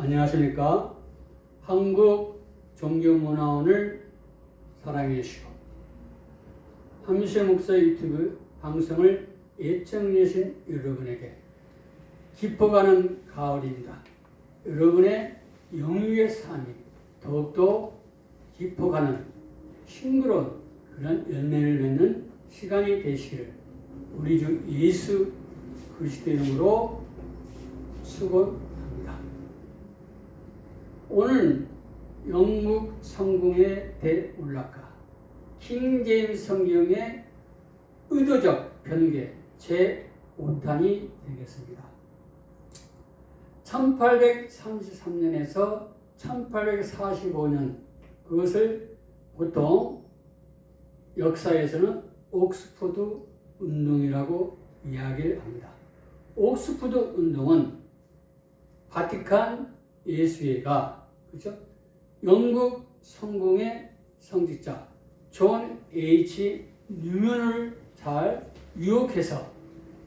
안녕하십니까. 한국 종교문화원을 사랑해 주시고 함시 목사 유튜브 방송을 애청해주신 여러분에게 깊어가는 가을입니다. 여러분의 영유의 삶이 더욱더 깊어가는 싱그러운 그런 열매를 맺는 시간이 되시기를 우리 주 예수 그리스도 이름으로 축원합니다. 오늘 영국 성공의 대올라가 킹 제임스 성경의 의도적 변개 제 5탄이 되겠습니다. 1833년에서 1845년 그것을 보통 역사에서는 옥스포드 운동이라고 이야기를 합니다. 옥스포드 운동은 바티칸 예수회가 그렇죠? 영국 성공의 성직자 존 H 뉴먼을 잘 유혹해서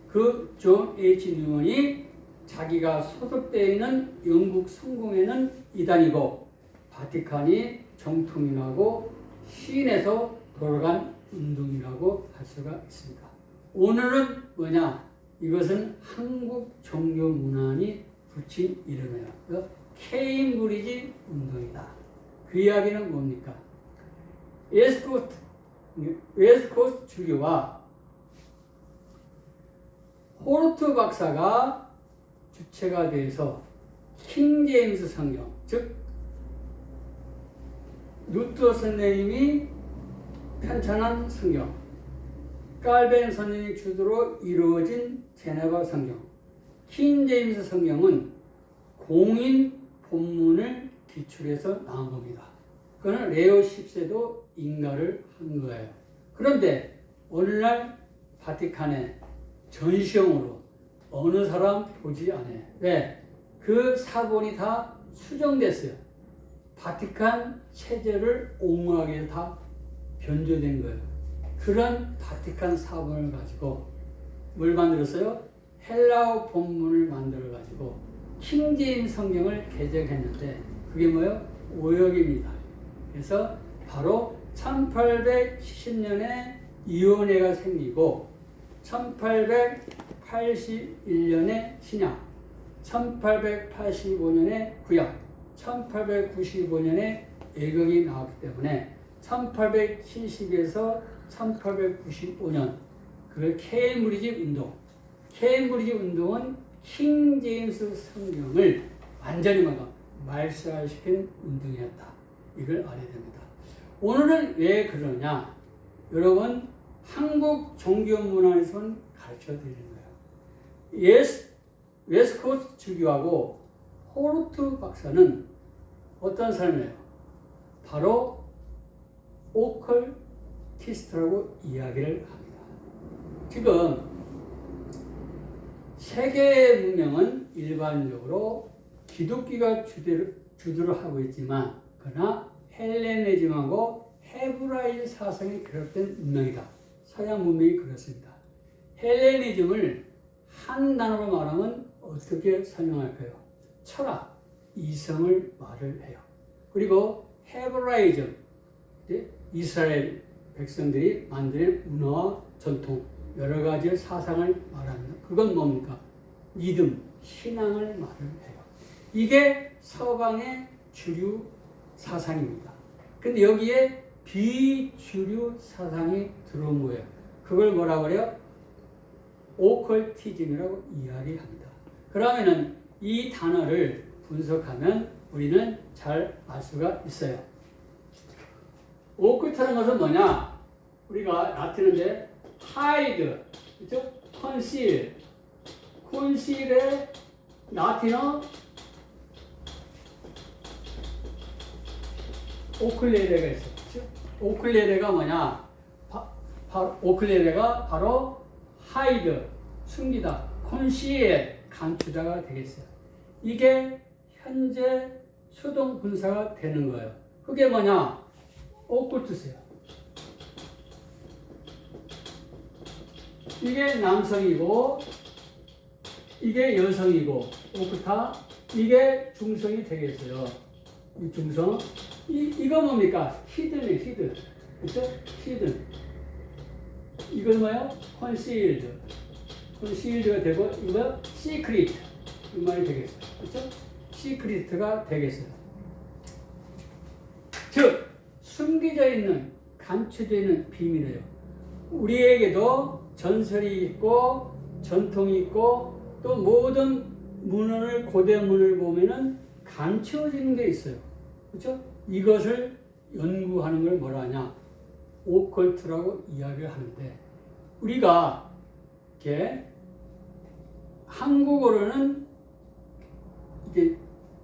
그 존 H 뉴먼이 자기가 소속되어 있는 영국 성공회는 이단이고 바티칸이 정통이라고 시인해서 돌아간 운동이라고 할 수가 있습니다. 오늘은 뭐냐? 이것은 한국 종교 문화니 붙인 이름이에요. 그 케임브리지 운동이다. 그 이야기는 뭡니까? 웨스코스트, 웨스코스트 주교와 호르트 박사가 주체가 돼서 킹 제임스 성경, 즉 루터 선생님이 편찬한 성경, 깔벤 선생님 주도로 이루어진 제네바 성경, 킹 제임스 성경은 공인 본문을 기출해서 나온 겁니다. 그거는 레오 10세도 인가를 한 거예요. 그런데 오늘날 바티칸에 전시용으로 어느 사람 보지 않아요. 왜? 그 사본이 다 수정됐어요. 바티칸 체제를 옹호하기 위해 다 변조된 거예요. 그런 바티칸 사본을 가지고 뭘 만들었어요? 헬라어 본문을 만들어 가지고 킹제임 성경을 개정했는데 그게 뭐예요? 오역입니다. 그래서 바로 1870년에 이혼회가 생기고 1881년에 신약, 1885년에 구약, 1895년에 애경이 나왔기 때문에 1870에서 1895년 그 케임브리지 운동, 케임브리지 운동은 킹 제임스 성경을 완전히 막아 말살시킨 운동이었다. 이걸 알아야 됩니다. 오늘은 왜 그러냐? 여러분 한국 종교 문화에서는 가르쳐 드리는 거예요. 예스 웨스코스트 주교하고 호르트 박사는 어떤 사람이에요? 바로 오컬티스트라고 이야기를 합니다. 지금 세계 문명은 일반적으로 기독교가 주대를, 주도를 하고 있지만 그러나 헬레니즘하고 헤브라이 사상이 결합된 문명이다. 서양 문명이 그렇습니다. 헬레니즘을 한 단어로 말하면 어떻게 설명할까요? 철학, 이성을 말을 해요. 그리고 헤브라이즘, 이스라엘 백성들이 만든 문화와 전통, 여러 가지 사상을 말합니다. 그건 뭡니까? 믿음, 신앙을 말을 해요. 이게 서방의 주류 사상입니다. 근데 여기에 비주류 사상이 들어온 거예요. 그걸 뭐라 그래요? 오컬티즘이라고 이야기합니다. 그러면은 이 단어를 분석하면 우리는 잘 알 수가 있어요. 오컬트라는 것은 뭐냐? 우리가 라틴인데 hide, 그죠? conceal, conceal의 라틴어 오클레레가 있어. 그죠? 오클레레가 뭐냐? 바, 바, 오클레레가 바로 hide, 숨기다, conceal, 감추다가 되겠어요. 이게 현재 수동 분사가 되는 거예요. 그게 뭐냐? 오cult세요. 이게 남성이고 이게 여성이고 오크타 이게 중성이 되겠어요. 이 중성. 이, 이거 뭡니까? 히든이 히든. 그죠? 히든. 이건 뭐예요? 컨실드. 컨실드가 되고, 이거 시크릿. 이 말이 되겠어요. 그죠? 시크릿가 되겠어요. 즉, 숨겨져 있는, 감춰져 있는 비밀이에요. 우리에게도 전설이 있고, 전통이 있고, 또 모든 문헌을, 고대 문을 보면은 감춰지는 게 있어요. 그렇죠? 이것을 연구하는 걸 뭐라 하냐? 오컬트라고 이야기를 하는데, 우리가 이렇게 한국어로는 이게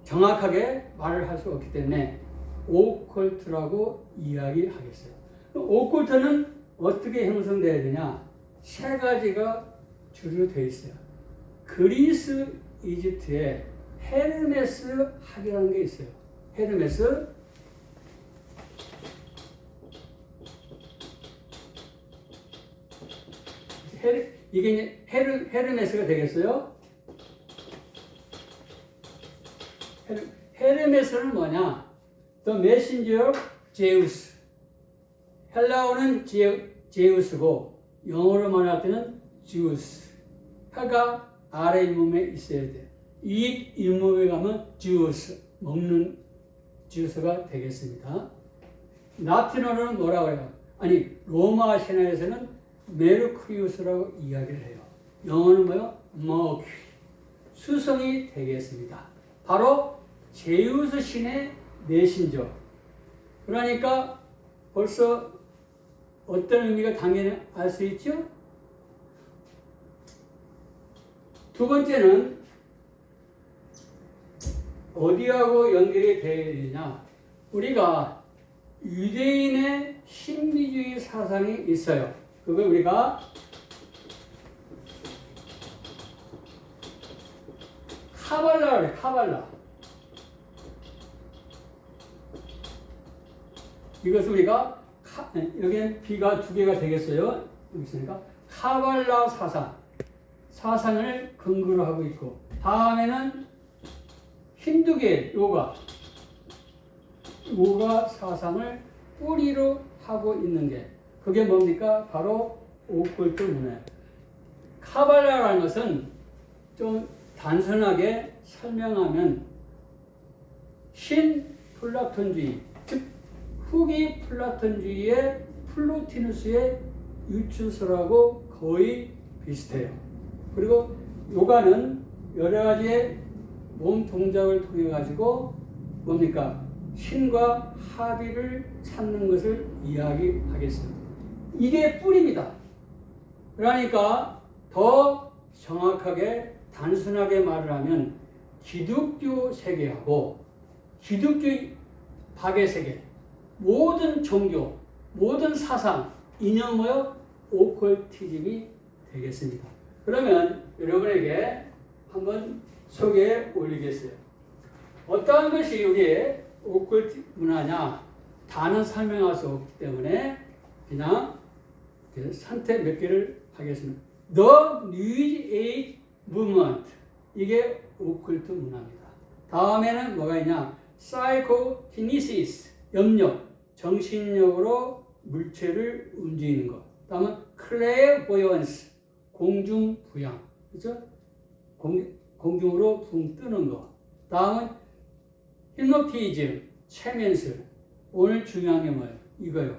정확하게 말을 할 수 없기 때문에 오컬트라고 이야기하겠어요. 오컬트는 어떻게 형성돼야 되냐? 세 가지가 주로 되어 있어요. 그리스, 이집트에 헤르메스 학이라는 게 있어요. 헤르메스 헤르, 이게 헤르, 헤르메스가 되겠어요? 헤르, 헤르메스는 뭐냐? The messenger of Zeus. 헬라어는 제, 제우스고 영어로 말할 때는 주스. 해가 아래 잇몸에 있어야 돼. 이 잇몸에 가면 주스, 먹는 주스가 되겠습니다. 라틴어로는 뭐라고 해요? 아니, 로마 신화에서는 메르쿠리우스라고 이야기를 해요. 영어는 뭐요? 머큐. 수성이 되겠습니다. 바로 제우스 신의 메신저. 그러니까 벌써 어떤 의미가 당연히 알 수 있죠? 두 번째는 어디하고 연결이 되어 있느냐? 우리가 유대인의 신비주의 사상이 있어요. 그걸 우리가 카발라 카발라. 이것을 우리가 카, 여기는 B가 두 개가 되겠어요. 여기 있으니까 카발라 사상 사상을 근거로 하고 있고 다음에는 힌두계 요가 요가 사상을 뿌리로 하고 있는 게 그게 뭡니까? 바로 오컬트 문화. 카발라라는 것은 좀 단순하게 설명하면 신 플라톤주의, 즉 후기 플라톤주의의 플로티누스의 유추서라고 거의 비슷해요. 그리고 요가는 여러 가지의 몸 동작을 통해 가지고 뭡니까? 신과 합의를 찾는 것을 이야기하겠습니다. 이게 뿌리입니다. 그러니까 더 정확하게 단순하게 말을 하면 기독교 세계하고 기독교 박의 세계 모든 종교 모든 사상 이념의 오컬티즘이 되겠습니다. 그러면 여러분에게 한번 소개해 올리겠어요. 어떠한 것이 우리의 오컬트 문화냐 다는 설명할 수 없기 때문에 그냥 선택 몇 개를 하겠습니다. The New Age Movement 이게 오컬트 문화입니다. 다음에는 뭐가 있냐? Psychokinesis 염력, 정신력으로 물체를 움직이는 것. 다음은 Clairvoyance 공중 부양, 그죠? 공, 공중으로 붕 뜨는 것. 다음은 히노티즘 최면술. 오늘 중요한 게 뭐예요? 이거요.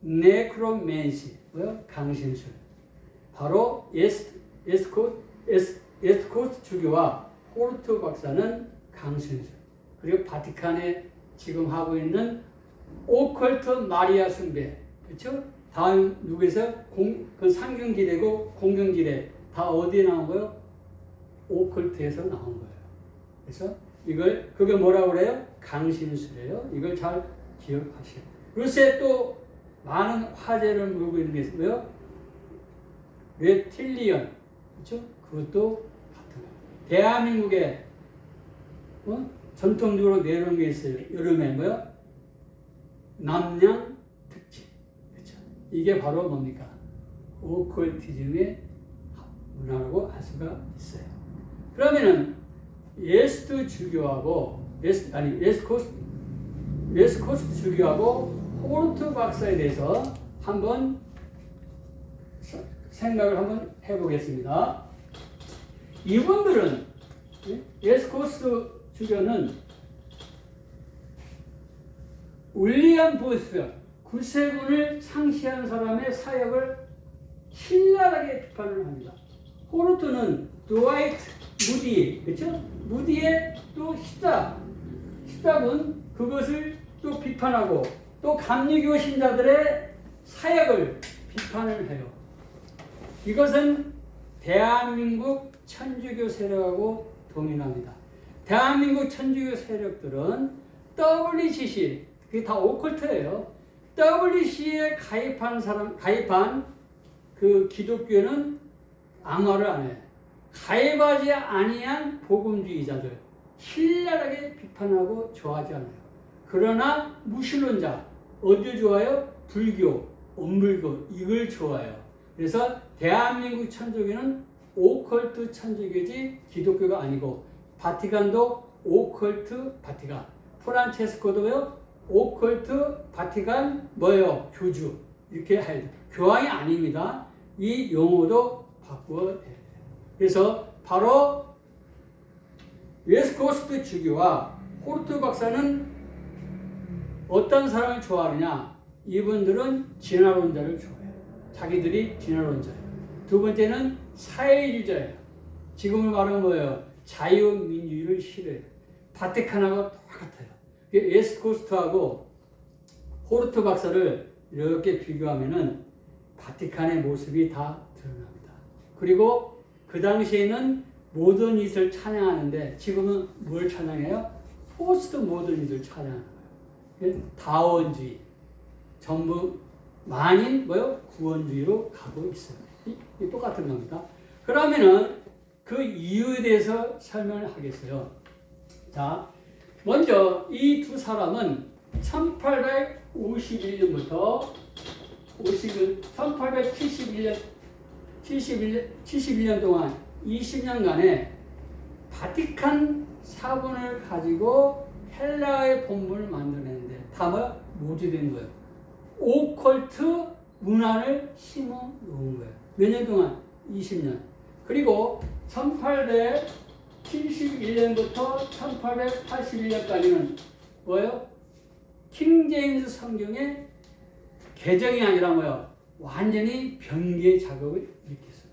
네크로맨시, 뭐요? 강신술. 바로 에스트, 에스코, 에스, 에스코스 주교와 호르트 박사는 강신술. 그리고 바티칸에 지금 하고 있는 오컬트 마리아 숭배. 그렇죠? 다음 누구에서 공, 그 상경지대고 공경지대 다 어디에 나온 거예요? 오컬트에서 나온 거예요. 그래서 이걸 그게 뭐라고 그래요? 강신술이에요. 이걸 잘 기억하세요. 요새 또 많은 화제를 물고 있는 게 있고요. 레틸리언, 그렇죠? 그것도 같은 거. 대한민국에 어? 전통적으로 내놓은 게 있어요. 여름에 뭐요? 남양 특집, 그렇죠? 이게 바로 뭡니까? 오컬티즘의 문화라고 할 수가 있어요. 그러면은 예스트 주교하고 예스 아니 예스 코스 예스 코스트 주교하고 호르트 박사에 대해서 한번 서- 생각을 한번 해보겠습니다. 이분들은 예? 예스코스트 주교는 윌리엄 보스 구세군을 창시한 사람의 사역을 신랄하게 비판을 합니다. 호르트는 드와이트 무디, 그렇죠? 무디의 또 시작, 시작은 그것을 또 비판하고 또 감리교 신자들의 사역을 비판을 해요. 이것은 대한민국 천주교 세력하고 동일합니다. 대한민국 천주교 세력들은 WCC, 그게 다 오컬트예요. WC에 가입한 사람, 가입한 그 기독교는 암호를 안 해. 가입하지 아니한 복음주의자들 신랄하게 비판하고 좋아하지 않아요. 그러나 무신론자 어디 좋아요? 불교, 엄불교 이걸 좋아해요. 그래서 대한민국 천주교는 오컬트 천주교지 기독교가 아니고 바티칸도 오컬트 바티칸 프란체스코도요 오컬트 바티칸 뭐예요? 교주 이렇게 해야. 교황이 아닙니다. 이 용어도 바꾸어야 돼요. 그래서 바로 웨스코스트 주교와 호르트 박사는 어떤 사람을 좋아하느냐? 이분들은 진화론자를 좋아해요. 자기들이 진화론자예요. 두 번째는 사회주의자예요. 지금을 말하면 뭐예요? 자유민주주의를 싫어해요. 바티칸하고 똑같아요. 웨스코스트하고 호르트 박사를 이렇게 비교하면은 바티칸의 모습이 다 드러납니다. 그리고 그 당시에는 모더니스트를 찬양하는데 지금은 뭘 찬양해요? 포스트 모더니스트를 찬양하는 거예요. 다원주의. 전부 만인 뭐요? 구원주의로 가고 있어요. 이, 이 똑같은 겁니다. 그러면은 그 이유에 대해서 설명을 하겠어요. 자, 먼저 이 두 사람은 1851년부터 50은 1871년 71년 71년 동안 20년간의 바티칸 사본을 가지고 헬라의 본문을 만들어냈는데 다 뭐? 모집된 거예요. 오컬트 문화를 심어 놓은 거예요. 몇 년 동안? 20년. 그리고 1871년부터 1881년까지는 뭐예요? 킹제임스 성경의 개정이 아니라 뭐요? 완전히 변개 작업을 일으켰어요.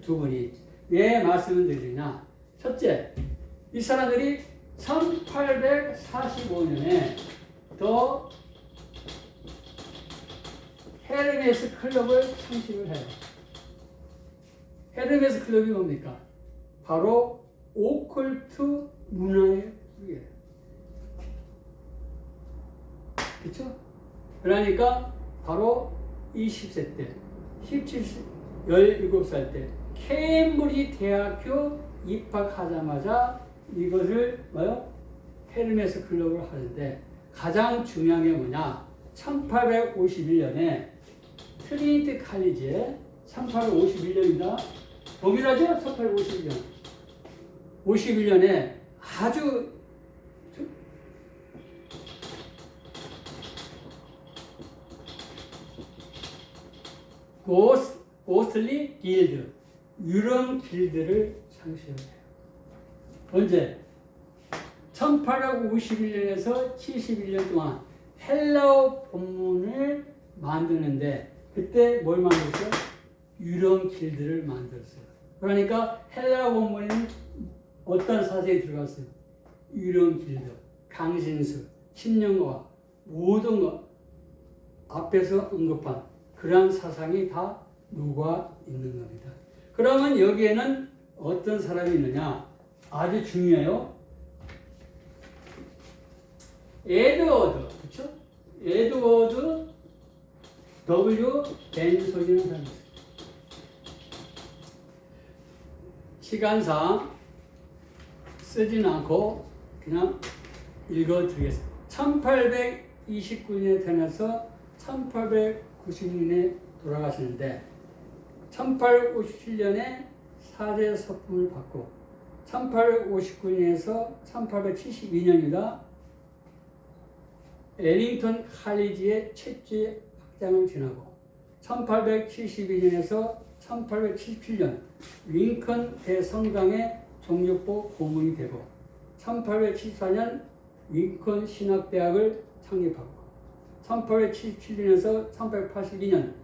두 분이 왜 말씀을 드리냐? 첫째, 이 사람들이 1845년에 더 헤르메스 클럽을 창시를 해요. 헤르메스 클럽이 뭡니까? 바로 오컬트 문화의 뿌리예요. 그렇죠? 그러니까 바로 20세 때, 17세, 17살 때 케임브리지 대학교 입학하자마자 이것을 뭐요? 헤르메스 클럽을 하는데 가장 중요한 게 뭐냐? 1851년에 트리니티 칼리지에 1851년입니다. 동일하죠? 1851년. 51년에 아주 고스, 고슬리 길드, 유령 길드를 창시해요. 언제? 1851년에서 71년 동안 헬라어 본문을 만드는데 그때 뭘 만들었어요? 유령 길드를 만들었어요. 그러니까 헬라어 본문에는 어떤 사색이 들어갔어요? 유령 길드, 강신수, 신령과 모든 것 앞에서 언급한 그러한 사상이 다 녹아 있는 겁니다. 그러면 여기에는 어떤 사람이 있느냐? 아주 중요해요. 에드워드, 그렇죠? 에드워드 W 벤소이라는 있어요. 시간상 쓰진 않고 그냥 읽어드리겠습니다. 1829년에 태어나서 1890년에 돌아가시는데 1857년에 사제 서품을 받고 1859년에서 1872년이다. 엘링턴 칼리지의 채취 확장을 지나고 1872년에서 1877년 링컨 대성당의 종교법 고문이 되고 1874년 링컨 신학대학을 창립하고 1877년에서 1882년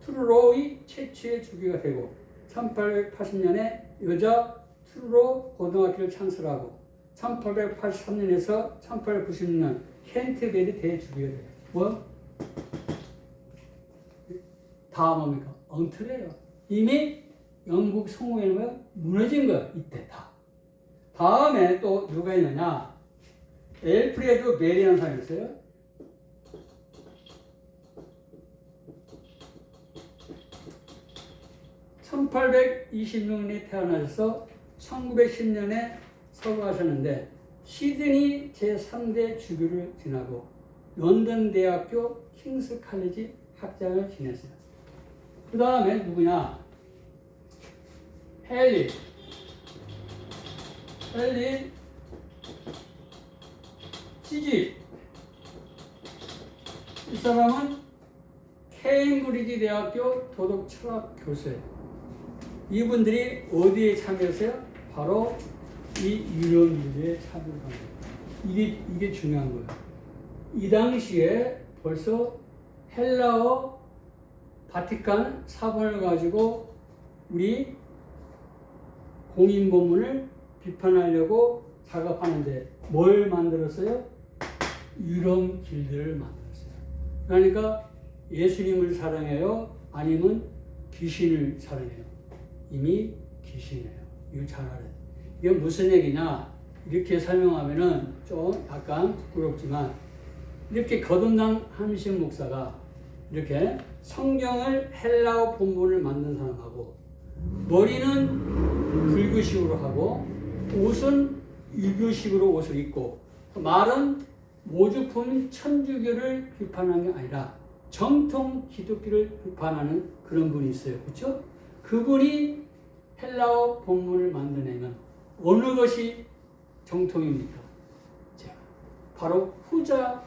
트루로의 채취의 주기가 되고 1880년에 여자 트루로 고등학교를 창설하고 1883년에서 1896년 켄트베리 대주교가 돼요. 뭐? 다 뭡니까? 엉터리예요. 이미 영국 성공회는 무너진 거야. 이때 다. 다음에 또 누가 있느냐? 엘프레드 메리라는 사람이 있어요. (1826년에) 태어나셔서 (1910년에) 서거하셨는데 시드니 제3대 주교를 지나고 런던 대학교 킹스 칼리지 학장을 지냈어요. 그 다음에 누구냐? 헨리. 헨리 시집. 이 사람은 케임브리지 대학교 도덕 철학 교수예요. 이분들이 어디에 참여했어요? 바로 이 유럽 민주에 참여한 거예요. 이게 이게 중요한 거예요. 이 당시에 벌써 헬라어 바티칸 사본을 가지고 우리 공인 본문을 비판하려고 작업하는데 뭘 만들었어요? 유럽 길드를 만들었어요. 그러니까 예수님을 사랑해요? 아니면 귀신을 사랑해요? 이미 귀신이에요. 이거 잘 알아요. 이게 무슨 얘기냐? 이렇게 설명하면은 좀 약간 부끄럽지만 이렇게 거듭난 함신 목사가 이렇게 성경을 헬라어 본문을 만든 사람하고 머리는 불교식으로 하고 옷은 유교식으로 옷을 입고 말은 모주품 천주교를 비판하는 게 아니라 정통 기독교를 비판하는 그런 분이 있어요. 그렇죠? 그분이 헬라어 본문을 만드내면 어느 것이 정통입니까? 자, 바로 후자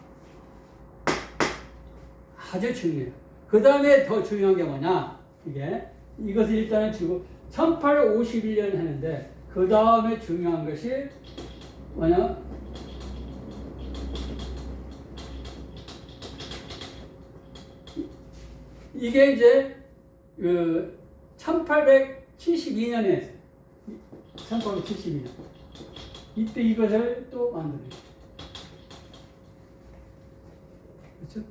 아주 중요해요. 그 다음에 더 중요한 게 뭐냐? 이게 이것을 일단은 주고 1851년 했는데 그 다음에 중요한 것이 뭐냐? 이게 이제 그 1872년에 1872년 이때 이것을 또 만들어요. 그렇죠?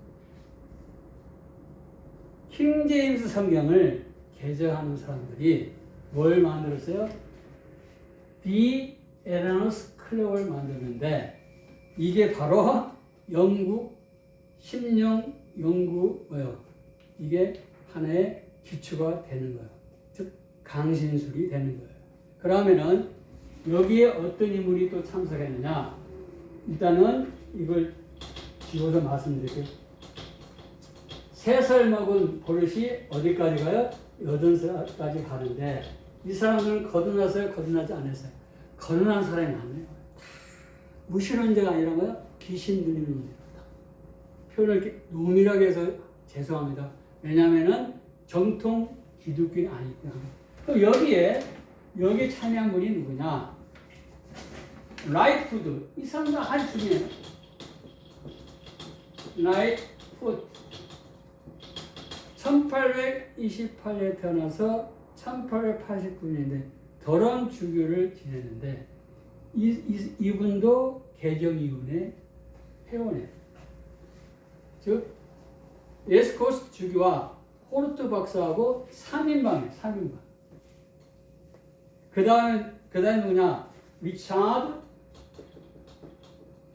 킹 제임스 성경을 개정하는 사람들이 뭘 만들었어요? 비 에라노스 클럽을 만드는데 이게 바로 영국 심령 연구 뭐요? 이게 하나의 기초가 되는 거예요. 즉 강신술이 되는 거예요. 그러면은 여기에 어떤 인물이 또 참석했느냐? 일단은 이걸 지워서 말씀드릴게요. 세살 먹은 버릇이 어디까지 가요? 여덟 살까지 가는데 이 사람들은 거듭났어요? 거듭나지 않았어요? 거듭난 사람이 많네요. 무신론자가 아니라 뭐요? 귀신 들리는 놈들이다. 표현을 이렇게 농밀하게 해서 죄송합니다. 왜냐하면은 정통 아니기 때문에. 그럼 여기에 여기 참여한 분이 누구냐? 라이트푸드 이 사람도 아주 중요해요. 라이트푸드 1828년에 태어나서 1889년인데 더런 주교를 지냈는데 이, 이, 이분도 개정이윤의 회원이에요. 즉 예스코스트 주교와 호르트 박사하고 3인방이에요. 3인방. 그 다음에 그 다음에 누구냐? 리차드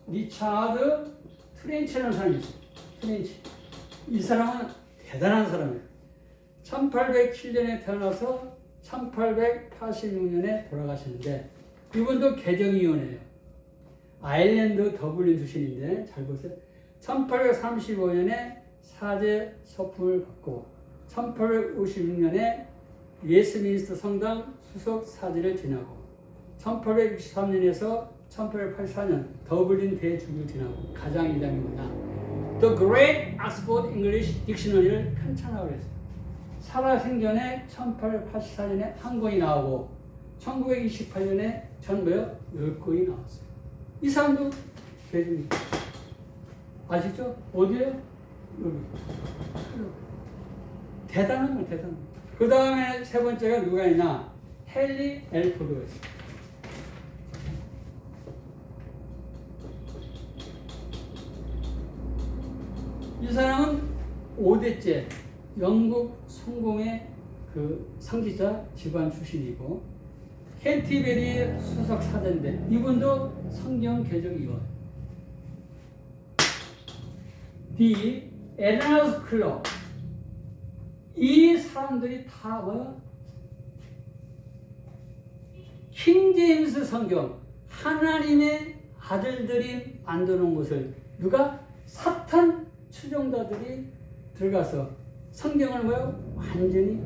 리차드 트렌치라는 사람이 있어요. 트렌치. 이 사람은 대단한 사람이에요. 1807년에 태어나서 1886년에 돌아가셨는데 이분도 개정위원회예요. 아일랜드 더블린 출신인데 잘 보세요. 1835년에 사제 서품을 받고 1856년에 예스민스터 성당 수석 사제를 지나고 1863년에서 1884년 더블린 대주교를 지나고 가장 뭐냐? The Great Oxford English Dictionary를 편찬하고 그랬어요. 살아생전에 1884년에 한 권이 나오고 1928년에 전 뭐요? 10권이 나왔어요. 이 사람도 대중입니다. 아시죠? 어디에요? 여기. 대단한 거 대단한 거. 그 다음에 세 번째가 누가 있냐? 헨리 엘포드가 있어요. 이 사람은 5대째 영국 성공의 그 성지자 집안 출신이고 켄티베리 수석 사대인데 이분도 성경 개정 위원. D. 에르너스 클럽. 이 사람들이 다 뭐야? 킹제임스 성경 하나님의 아들들이 놓은 것을 누가 사탄 추종자들이 들어가서 성경을 뭐요? 완전히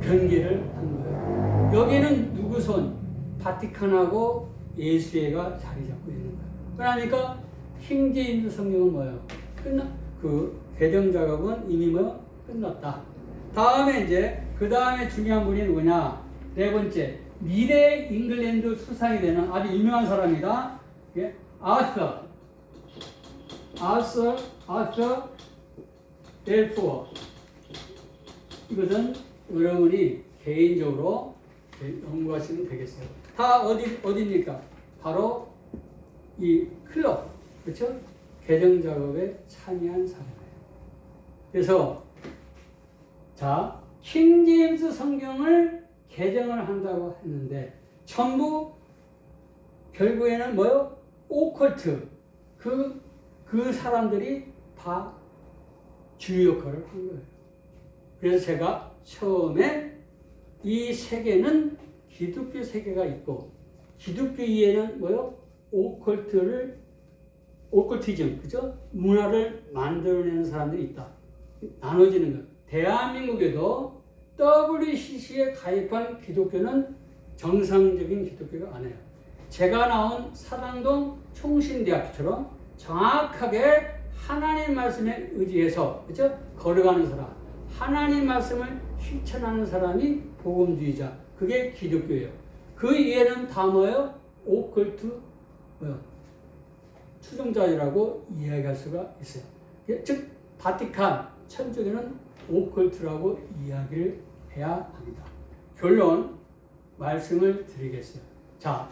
변기를 한 거예요. 여기는 누구 손? 바티칸하고 예수회가 자리 잡고 있는 거예요. 그러니까 킹제임스 성경은 뭐예요? 끝나 그 개정 작업은 이미 뭐 끝났다. 다음에 이제 그 다음에 중요한 분이 누구냐? 네 번째 미래 잉글랜드 수상이 되는 아주 유명한 사람이다. 예? 아서 아서 아서 델포어 이것은 여러분이 개인적으로 연구하시면 되겠어요. 다 어디 어디입니까? 바로 이 클럽 그렇죠? 개정 작업에 참여한 사람이에요. 그래서 자 킹제임스 성경을 개정을 한다고 했는데 전부 결국에는 뭐요? 오컬트 그, 그 사람들이 다 주요 역할을 한 거예요. 그래서 제가 처음에 이 세계는 기독교 세계가 있고 기독교 이해는 뭐요? 오컬트를 오컬티즘 그죠? 문화를 만들어내는 사람들이 있다. 나눠지는 것. 대한민국에도 WCC에 가입한 기독교는 정상적인 기독교가 아니에요. 제가 나온 사당동 총신대학교처럼 정확하게 하나님 말씀에 의지해서 그죠? 걸어가는 사람, 하나님 말씀을 실천하는 사람이 복음주의자. 그게 기독교예요. 그 이해는 다 뭐예요? 오컬트 뭐요? 추종자라고 이야기할 수가 있어요. 즉 바티칸 천주교는 오컬트라고 이야기를 해야 합니다. 결론 말씀을 드리겠어요. 자,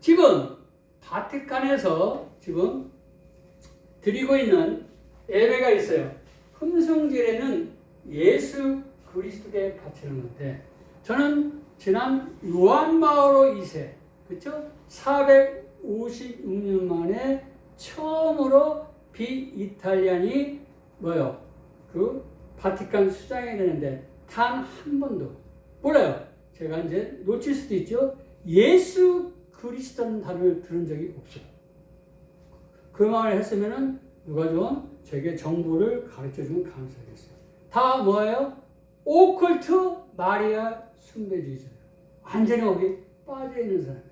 지금 바티칸에서 지금 드리고 있는 예배가 있어요. 흠성제례는 예수 그리스도께 바치는 건데 저는 지난 요한바오로 2세 그쵸? 456년 만에 처음으로 비이탈리안이 뭐요? 그 바티칸 수장이 되는데 단 한 번도 몰라요. 제가 이제 놓칠 수도 있죠. 예수 그리스도는 단어를 들은 적이 없어요. 그 말을 했으면은 누가 좀 저에게 정보를 가르쳐 주면 감사하겠어요. 다 뭐예요? 오컬트 마리아 숭배주의자예요. 완전히 거기 빠져 있는 사람.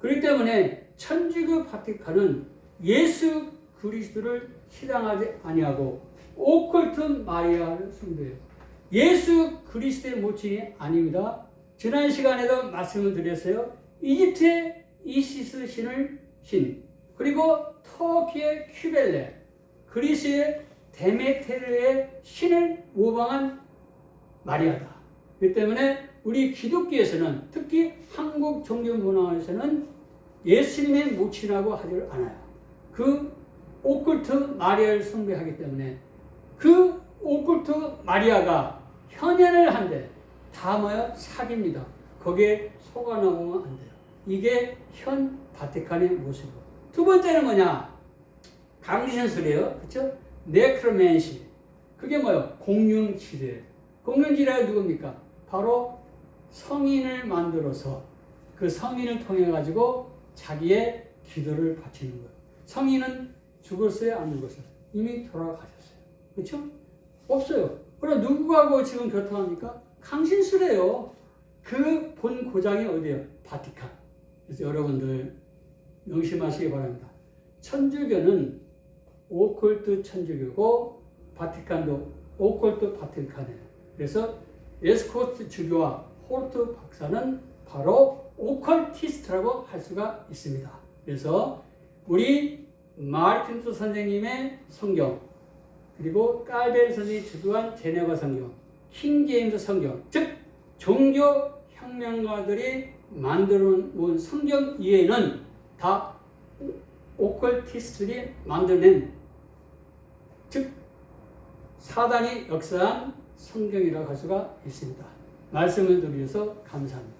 그렇기 때문에 천주교 바티칸은 예수 그리스도를 신앙하지 아니하고 오컬트 마리아를 숭배해요. 예수 그리스도의 모친이 아닙니다. 지난 시간에도 말씀을 드렸어요. 이집트의 이시스 신을 신, 그리고 터키의 큐벨레, 그리스의 데메테르의 신을 모방한 마리아다. 그 때문에 우리 기독교에서는 특히 한국 종교 문화에서는 예수님의 모친하고 하지를 않아요. 그 오kul트 마리아를 숭배하기 때문에 그 오kul트 마리아가 현현을 한데 다 뭐야? 사기입니다. 거기에 속아나오면 안 돼요. 이게 현 바티칸의 모습이고. 두 번째는 뭐냐? 강신술이에요. 그쵸? 네크로맨시. 그게 뭐예요? 공룡치레. 공룡치레가 누굽니까? 바로 성인을 만들어서 그 성인을 통해 가지고 자기의 기도를 바치는 거예요. 성인은 죽었어요, 안 죽었어요? 이미 돌아가셨어요. 그렇죠? 없어요. 그럼 누구하고 지금 교통합니까? 강신술이에요. 그 본 고장이 어디예요? 바티칸. 그래서 여러분들 명심하시기 바랍니다. 천주교는 오컬트 천주교고 바티칸도 오컬트 바티칸이에요. 그래서 에스코트 주교와 홀트 박사는 바로 오컬티스트라고 할 수가 있습니다. 그래서 우리 마르틴 루 선생님의 성경 그리고 깔벨 선생이 주도한 제네바 성경, 킹 제임스 성경, 즉 종교 혁명가들이 만들어 놓은 성경 이외에는 다 오컬티스트들이 만들어낸 즉 사단이 역사한 성경이라고 할 수가 있습니다. 말씀을 드려서 감사합니다.